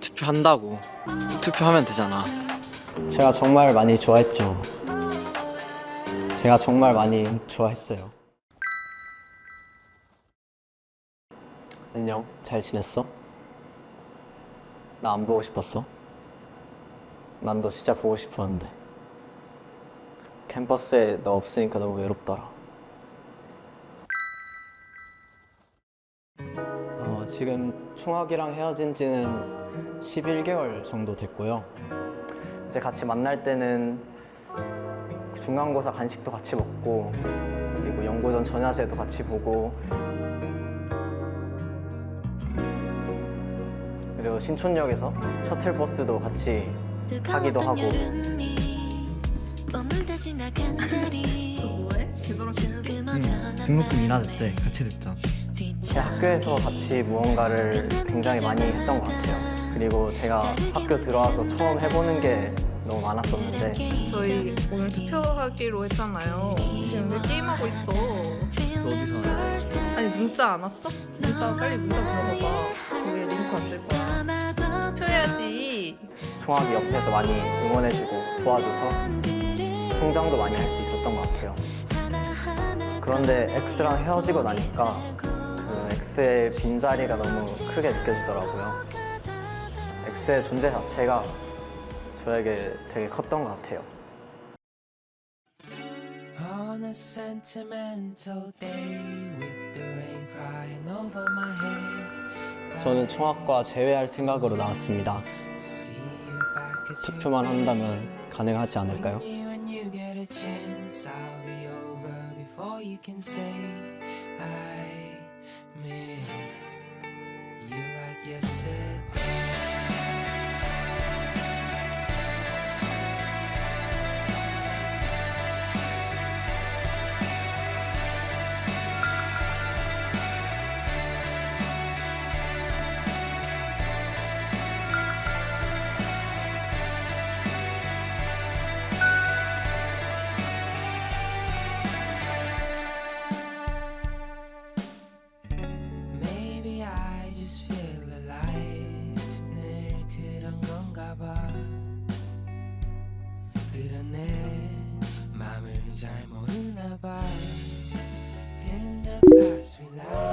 투표한다고 투표하면 되잖아 제가 정말 많이 좋아했죠. 제가 정말 많이 좋아했어요. 안녕, 잘 지냈어? 나 안 보고 싶었어? 난 너 진짜 보고 싶었는데. 캠퍼스에 너 없으니까 너무 외롭더라. 지금 총학이랑 헤어진 지는 11개월 정도 됐고요. 이제 같이 만날 때는 중간고사 간식도 같이 먹고 그리고 연고전 전야제도 같이 보고. 그리고 신촌역에서 셔틀버스도 같이 타기도 하고. 등록금 인하될 때 같이 듣자 제 학교에서 같이 무언가를 굉장히 많이 했던 것 같아요. 그리고 제가 학교 들어와서 처음 해보는 게 너무 많았었는데 저희 오늘 투표하기로 했잖아요. 지금 왜 게임하고 있어? 어디서 아니 문자 안 왔어? 문자 빨리 문자 들어봐봐. 거기에 링크 왔을 거야. 투표해야지. 총학이 옆에서 많이 응원해주고 도와줘서 성장도 많이 할 수 있었던 것 같아요. 그런데 X랑 헤어지고 나니까 그 X의 빈자리가 너무 크게 느껴지더라고요. X의 존재 자체가 저에게 되게 컸던 것 같아요. On a sentimental day with the rain crying over my head. 저는 총학과 제외할 생각으로 나왔습니다. 투표만 한다면 가능하지 않을까요? You can say I miss you like yesterday. 잘 모르나 봐. In the past we lied.